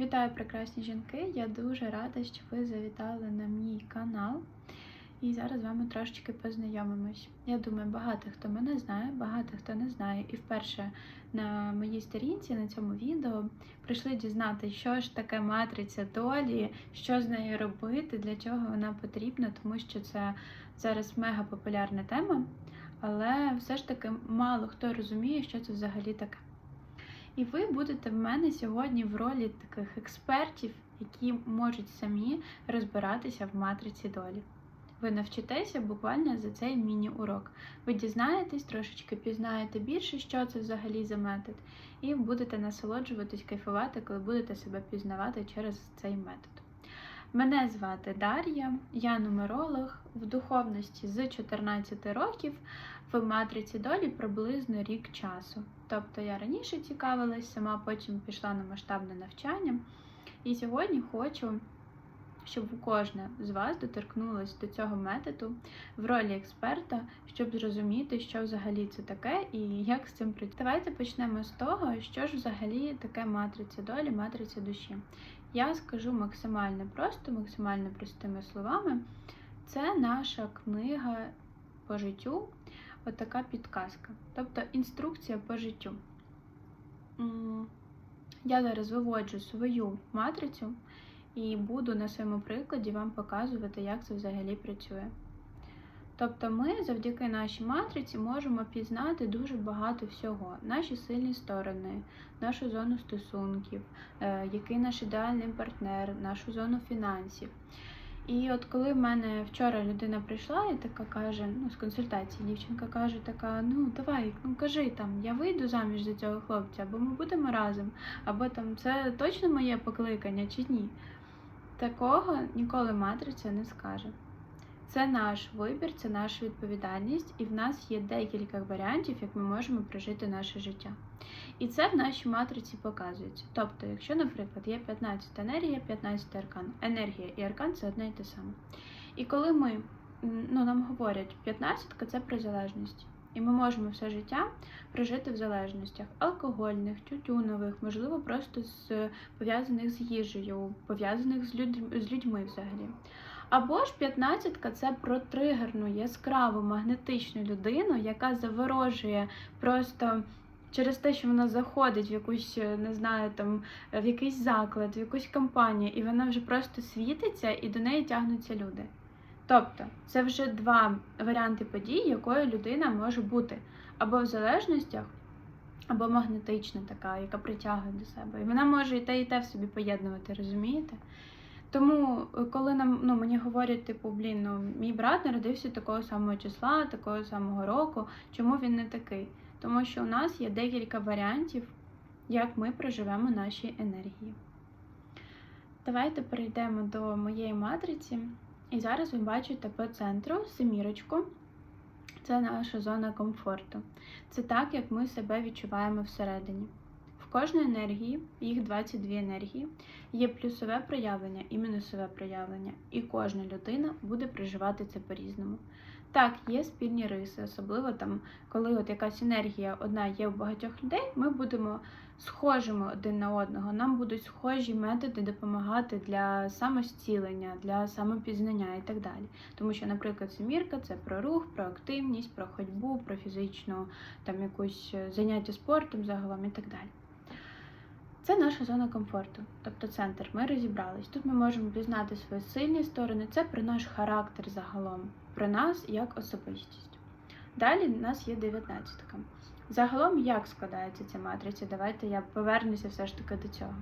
Вітаю, прекрасні жінки! Я дуже рада, що ви завітали на мій канал. І зараз з вами трошечки познайомимось. Я думаю, багато хто мене знає, багато хто не знає. І вперше на моїй сторінці на цьому відео прийшли дізнати, що ж таке матриця долі, що з нею робити, для чого вона потрібна, тому що це зараз мега популярна тема, але все ж таки мало хто розуміє, що це взагалі таке. І ви будете в мене сьогодні в ролі таких експертів, які можуть самі розбиратися в матриці долі. Ви навчитеся буквально за цей міні-урок. Ви дізнаєтесь, трошечки пізнаєте більше, що це взагалі за метод, і будете насолоджуватись, кайфувати, коли будете себе пізнавати через цей метод. Мене звати Дар'я, я нумеролог в духовності з 14 років, в матриці долі приблизно рік часу. Тобто я раніше цікавилась, сама потім пішла на масштабне навчання. І сьогодні хочу, щоб кожна з вас доторкнулась до цього методу в ролі експерта, щоб зрозуміти, що взагалі це таке і як з цим прийти. Давайте почнемо з того, що ж взагалі таке матриця долі, матриця душі. Я скажу максимально просто, максимально простими словами. Це наша книга по життю, отака підказка, тобто інструкція по життю. Я зараз виводжу свою матрицю і буду на своєму прикладі вам показувати, як це взагалі працює. Тобто ми завдяки нашій матриці можемо пізнати дуже багато всього: наші сильні сторони, нашу зону стосунків, е, який наш ідеальний партнер, нашу зону фінансів. І от коли в мене вчора людина прийшла і така каже, ну з консультації дівчинка каже, така: ну давай, ну кажи там, я вийду заміж за цього хлопця, або ми будемо разом, або там це точно моє покликання чи ні. Такого ніколи матриця не скаже. Це наш вибір, це наша відповідальність, і в нас є декілька варіантів, як ми можемо прожити наше життя. І це в нашій матриці показується. Тобто, якщо, наприклад, є 15 енергія, 15 аркан. Енергія і аркан це одне і те саме. І коли ми, ну, нам говорять, 15 це про залежність. І ми можемо все життя прожити в залежностях алкогольних, тютюнових, можливо, просто з пов'язаних з їжею, пов'язаних з, людь, з людьми взагалі. Або ж 15-ка це про тригерну, яскраву, магнетичну людину, яка заворожує просто через те, що вона заходить в якусь, не знаю, там в якийсь заклад, в якусь компанію, і вона вже просто світиться і до неї тягнуться люди. Тобто, це вже два варіанти подій, якою людина може бути або в залежностях, або магнетична така, яка притягує до себе. І вона може і те, і те в собі поєднувати, розумієте? Тому, коли нам ну, мені говорять, типу, блін, ну мій брат народився такого самого числа, такого самого року, чому він не такий? Тому що у нас є декілька варіантів, як ми проживемо наші енергії. Давайте перейдемо до моєї матриці. І зараз ви бачите по центру семірочку. Це наша зона комфорту. Це так, як ми себе відчуваємо всередині. Кожної енергії, їх 22 енергії, є плюсове проявлення і мінусове проявлення, і кожна людина буде проживати це по-різному. Так, є спільні риси, особливо там, коли от якась енергія одна є у багатьох людей, ми будемо схожими один на одного. Нам будуть схожі методи допомагати для самостілення, для самопізнання і так далі. Тому що, наприклад, семірка це про рух, про активність, про ходьбу, про фізичну там якусь заняття спортом загалом і так далі. Це наша зона комфорту, тобто центр. Ми розібрались. Тут ми можемо пізнати свої сильні сторони, це про наш характер загалом, про нас як особистість. Далі в нас є 19-ка. Загалом, як складається ця матриця? Давайте я повернуся все ж таки до цього.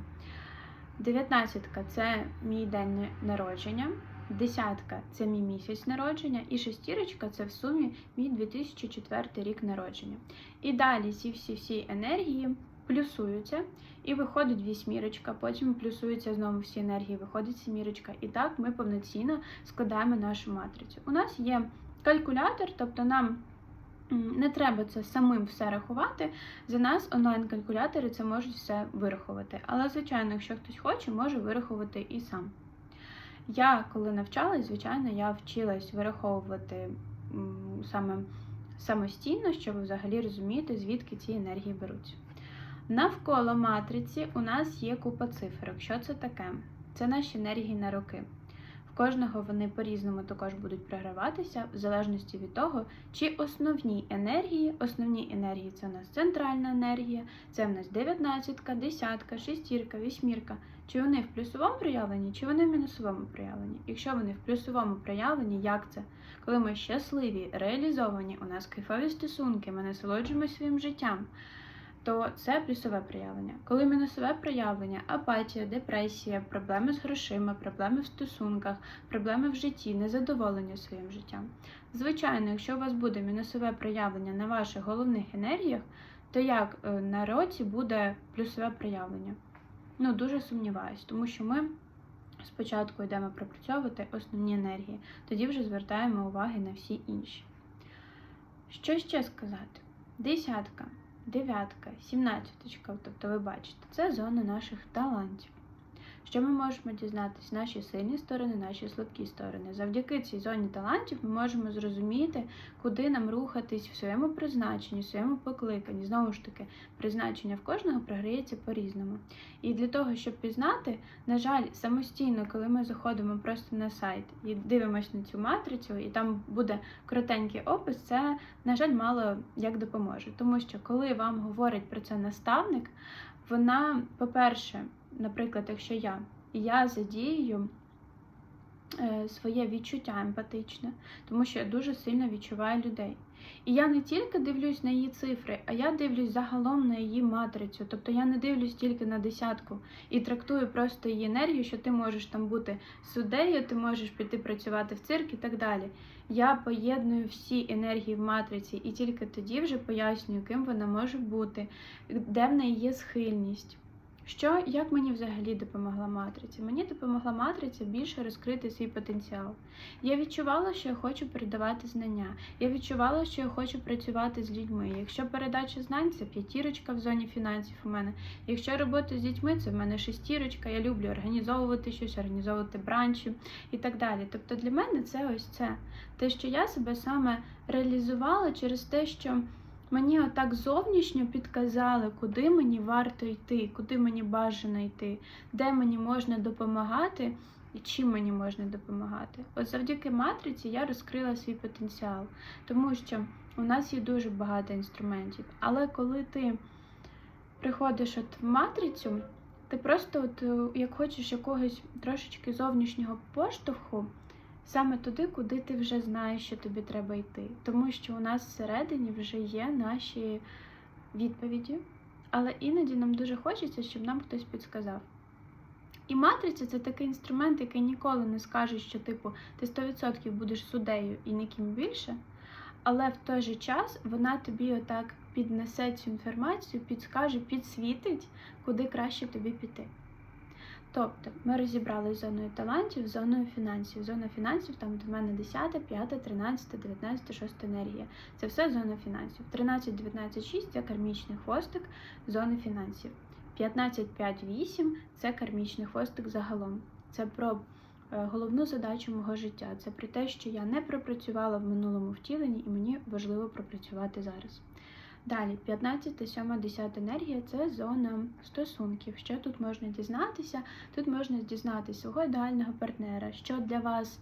19-ка це мій день народження, десятка це мій місяць народження, і шестірочка це в сумі мій 2004 рік народження. І далі ці всі-всі енергії плюсуються, і виходить вісьмірочка, потім плюсуються знову всі енергії, виходить сімірочка. І так ми повноцінно складаємо нашу матрицю. У нас є калькулятор, тобто нам не треба це самим все рахувати. За нас онлайн-калькулятори це можуть все вирахувати. Але, звичайно, якщо хтось хоче, може вирахувати і сам. Я, коли навчалась, звичайно, я вчилась вираховувати саме самостійно, щоб взагалі розуміти, звідки ці енергії беруться. Навколо матриці у нас є купа цифрок. Що це таке? Це наші енергії на роки. В кожного вони по-різному також будуть програватися, в залежності від того, чи основні енергії, основні енергії це у нас центральна енергія, це в нас дев'ятнадцятка, десятка, шестірка, вісьмірка. Чи вони в плюсовому проявленні, чи вони в мінусовому проявленні? Якщо вони в плюсовому проявленні, як це? Коли ми щасливі, реалізовані, у нас кайфові стосунки, ми насолоджуємося своїм життям, то це плюсове проявлення. Коли мінусове проявлення, апатія, депресія, проблеми з грошима, проблеми в стосунках, проблеми в житті, незадоволення своїм життям. Звичайно, якщо у вас буде мінусове проявлення на ваших головних енергіях, то як е, на році буде плюсове проявлення? Ну, дуже сумніваюсь, тому що ми спочатку йдемо пропрацьовувати основні енергії, тоді вже звертаємо уваги на всі інші. Що ще сказати? Десятка, дев'ятка, сімнадцяточка, тобто ви бачите, це зона наших талантів. Що ми можемо дізнатися наші сильні сторони, наші слабкі сторони. Завдяки цій зоні талантів ми можемо зрозуміти, куди нам рухатись в своєму призначенні, в своєму покликанні. Знову ж таки, призначення в кожного програється по-різному. І для того, щоб пізнати, на жаль, самостійно, коли ми заходимо просто на сайт і дивимося на цю матрицю, і там буде коротенький опис, це, на жаль, мало як допоможе. Тому що коли вам говорить про це наставник, вона, по-перше, наприклад, якщо я, я задію е, своє відчуття емпатичне, тому що я дуже сильно відчуваю людей. І я не тільки дивлюсь на її цифри, а я дивлюсь загалом на її матрицю. Тобто я не дивлюсь тільки на десятку і трактую просто її енергію, що ти можеш там бути суддею, ти можеш піти працювати в цирк і так далі. Я поєдную всі енергії в матриці і тільки тоді вже пояснюю, ким вона може бути, де в неї є схильність. Що, як мені взагалі допомогла матриця? Мені допомогла матриця більше розкрити свій потенціал. Я відчувала, що я хочу передавати знання. Я відчувала, що я хочу працювати з людьми. Якщо передача знань, це п'ятірочка в зоні фінансів у мене. Якщо робота з дітьми, це в мене шестірочка. Я люблю організовувати щось, організовувати бранчі і так далі. Тобто для мене це ось це. Те, що я себе саме реалізувала через те, що. Мені отак зовнішньо підказали, куди мені варто йти, куди мені бажано йти, де мені можна допомагати і чим мені можна допомагати. От завдяки матриці я розкрила свій потенціал, тому що у нас є дуже багато інструментів. Але коли ти приходиш от в матрицю, ти просто, от, е, як хочеш якогось трошечки зовнішнього поштовху саме туди, куди ти вже знаєш, що тобі треба йти. Тому що у нас всередині вже є наші відповіді, але іноді нам дуже хочеться, щоб нам хтось підсказав. І матриця це такий інструмент, який ніколи не скаже, що, типу, ти 100% будеш судею і ніким більше. Але в той же час вона тобі отак піднесе цю інформацію, підскаже, підсвітить, куди краще тобі піти. Тобто ми розібрали зоною талантів, зоною фінансів. Зона фінансів там до мене 10, 5, 13, 19, 6 енергія. Це все зона фінансів. 13, 19, 6 це кармічний хвостик зони фінансів. 15, 5, 8 це кармічний хвостик загалом. Це про е, головну задачу мого життя. Це про те, що я не пропрацювала в минулому втіленні, і мені важливо пропрацювати зараз. Далі, 15, 7, 10 енергія це зона стосунків. Що тут можна дізнатися? Тут можна дізнатися свого ідеального партнера, що для вас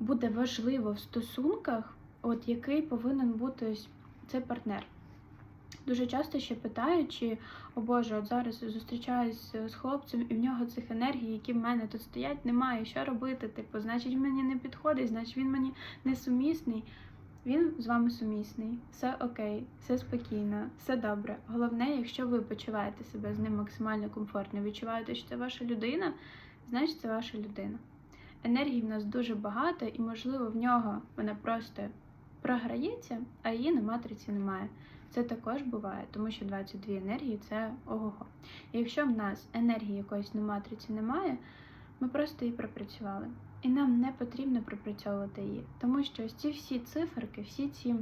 буде важливо в стосунках, от який повинен бути цей партнер. Дуже часто ще питають, чи, о Боже, от зараз зустрічаюсь з хлопцем, і в нього цих енергій, які в мене тут стоять, немає. Що робити? Типу, значить, мені не підходить, значить він мені несумісний. Він з вами сумісний, все окей, все спокійно, все добре. Головне, якщо ви почуваєте себе з ним максимально комфортно, відчуваєте, що це ваша людина, значить це ваша людина. Енергії в нас дуже багато, і, можливо, в нього вона просто програється, а її на матриці немає. Це також буває, тому що 22 енергії це ого-го. І якщо в нас енергії якоїсь на матриці немає, ми просто її пропрацювали. І нам не потрібно пропрацьовувати її, тому що ось ці всі циферки, всі ці,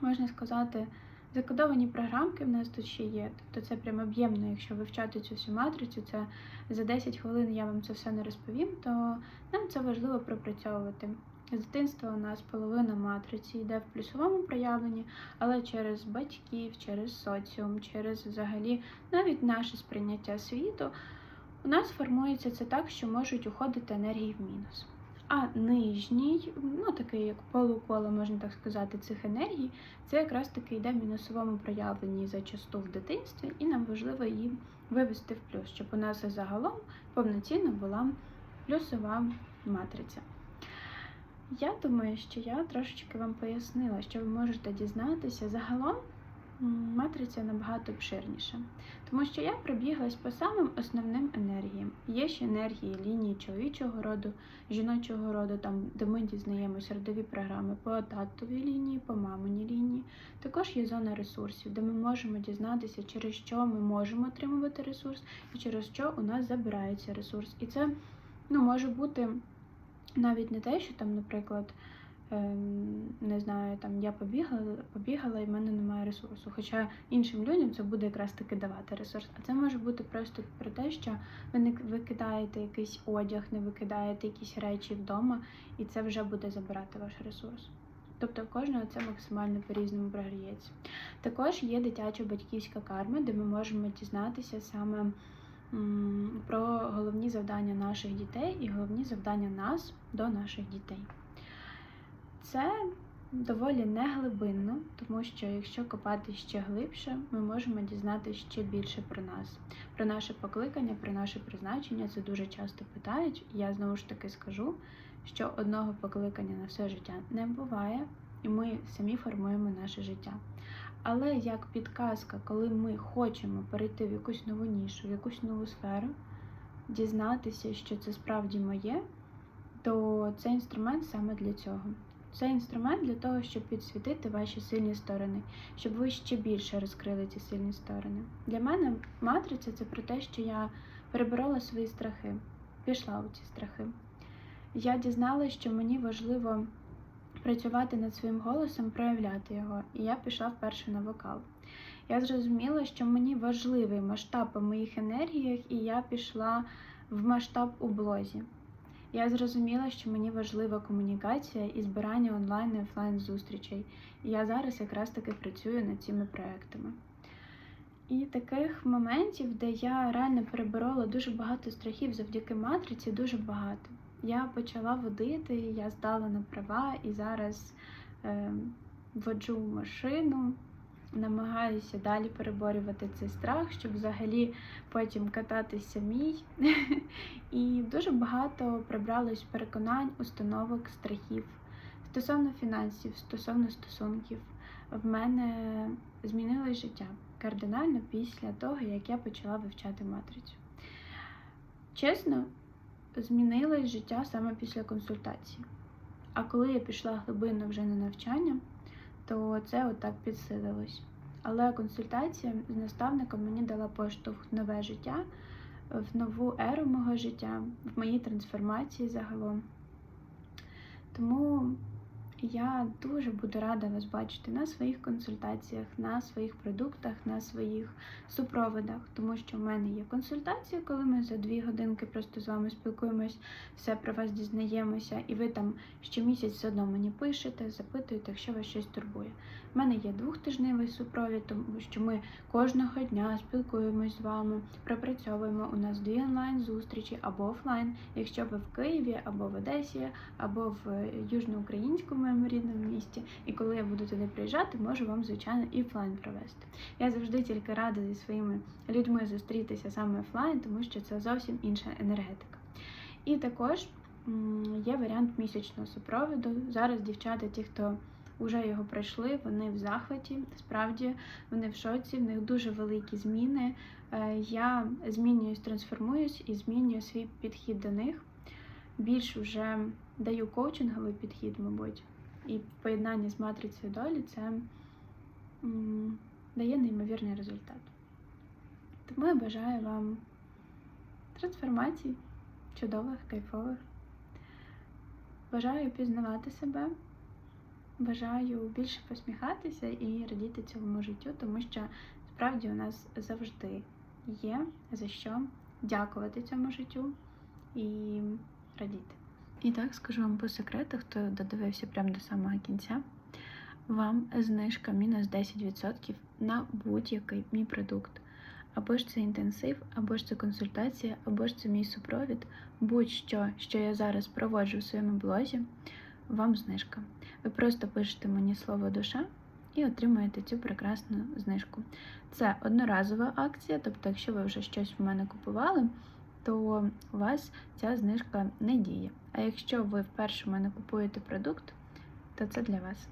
можна сказати, закодовані програмки в нас тут ще є. Тобто це прям об'ємно, якщо вивчати цю всю матрицю, це за 10 хвилин я вам це все не розповім, то нам це важливо пропрацьовувати. З дитинства у нас половина матриці йде в плюсовому проявленні, але через батьків, через соціум, через взагалі навіть наше сприйняття світу, у нас формується це так, що можуть уходити енергії в мінус. А нижній, ну такий як полуколо, можна так сказати, цих енергій, це якраз таки йде в мінусовому проявленні зачасту в дитинстві, і нам важливо її вивести в плюс, щоб у нас загалом повноцінно була плюсова матриця. Я думаю, що я трошечки вам пояснила, що ви можете дізнатися. Загалом матриця набагато обширніша, тому що я пробіглась по самим основним енергіям. Є ще енергії лінії чоловічого роду, жіночого роду, там де ми дізнаємося родові програми по татовій лінії, по маминій лінії. Також є зона ресурсів, де ми можемо дізнатися, через що ми можемо отримувати ресурс, і через що у нас забирається ресурс. І це ну, може бути навіть не те, що там, наприклад, не знаю, там я побігала, побігала і в мене немає ресурсу. Хоча іншим людям це буде якраз таки давати ресурс. А це може бути просто про те, що ви не викидаєте якийсь одяг, не викидаєте якісь речі вдома, і це вже буде забирати ваш ресурс. Тобто в кожного це максимально по-різному програється. Також є дитяча батьківська карма, де ми можемо дізнатися саме про головні завдання наших дітей і головні завдання нас до наших дітей. Це доволі неглибинно, тому що якщо копати ще глибше, ми можемо дізнатися ще більше про нас, про наше покликання, про наше призначення. Це дуже часто питають. Я знову ж таки скажу, що одного покликання на все життя не буває, і ми самі формуємо наше життя. Але як підказка, коли ми хочемо перейти в якусь нову нішу, в якусь нову сферу, дізнатися, що це справді моє, то це інструмент саме для цього. Це інструмент для того, щоб підсвітити ваші сильні сторони, щоб ви ще більше розкрили ці сильні сторони. Для мене матриця це про те, що я переборола свої страхи, пішла у ці страхи. Я дізналася, що мені важливо працювати над своїм голосом, проявляти його, і я пішла вперше на вокал. Я зрозуміла, що мені важливий масштаб у моїх енергіях, і я пішла в масштаб у блозі. Я зрозуміла, що мені важлива комунікація і збирання онлайн і офлайн зустрічей. І я зараз якраз таки працюю над цими проектами. І таких моментів, де я реально переборола дуже багато страхів завдяки матриці, дуже багато. Я почала водити, я здала на права і зараз е, воджу машину, намагаюся далі переборювати цей страх, щоб взагалі потім кататися самій. І дуже багато прибралось переконань, установок, страхів стосовно фінансів, стосовно стосунків. В мене змінилось життя кардинально після того, як я почала вивчати матрицю. Чесно, змінилось життя саме після консультації. А коли я пішла глибинно вже на навчання, то це отак підсилилось. Але консультація з наставником мені дала поштовх в нове життя, в нову еру мого життя, в моїй трансформації загалом. Тому я дуже буду рада вас бачити на своїх консультаціях, на своїх продуктах, на своїх супроводах, тому що в мене є консультація, коли ми за дві годинки просто з вами спілкуємось, все про вас дізнаємося, і ви там щомісяць все одно мені пишете, запитуєте, якщо вас щось турбує. У мене є двохтижневий супровід, тому що ми кожного дня спілкуємось з вами, пропрацьовуємо. У нас дві онлайн-зустрічі або офлайн, якщо ви в Києві, або в Одесі, або в Южноукраїнському моєму рідному місті. І коли я буду туди приїжджати, можу вам, звичайно, і офлайн провести. Я завжди тільки рада зі своїми людьми зустрітися саме офлайн, тому що це зовсім інша енергетика. І також є варіант місячного супроводу. Зараз дівчата, ті, хто вже його пройшли, вони в захваті. Справді вони в шоці, в них дуже великі зміни. Е, Я змінююсь, трансформуюсь і змінюю свій підхід до них. Більш вже даю коучинговий підхід, мабуть. І в поєднанні з матрицею долі це дає неймовірний результат. Тому я бажаю вам трансформацій, чудових, кайфових. Бажаю пізнавати себе. Бажаю більше посміхатися і радіти цьому життю, тому що справді у нас завжди є за що дякувати цьому життю і радіти. І так скажу вам по секрету, хто додивився прямо до самого кінця. Вам знижка мінус 10% на будь-який мій продукт. Або ж це інтенсив, або ж це консультація, або ж це мій супровід. Будь-що, що я зараз проводжу в своєму блозі, вам знижка. Ви просто пишете мені слово душа і отримуєте цю прекрасну знижку. Це одноразова акція, тобто, якщо ви вже щось в мене купували, то у вас ця знижка не діє. А якщо ви вперше в мене купуєте продукт, то це для вас.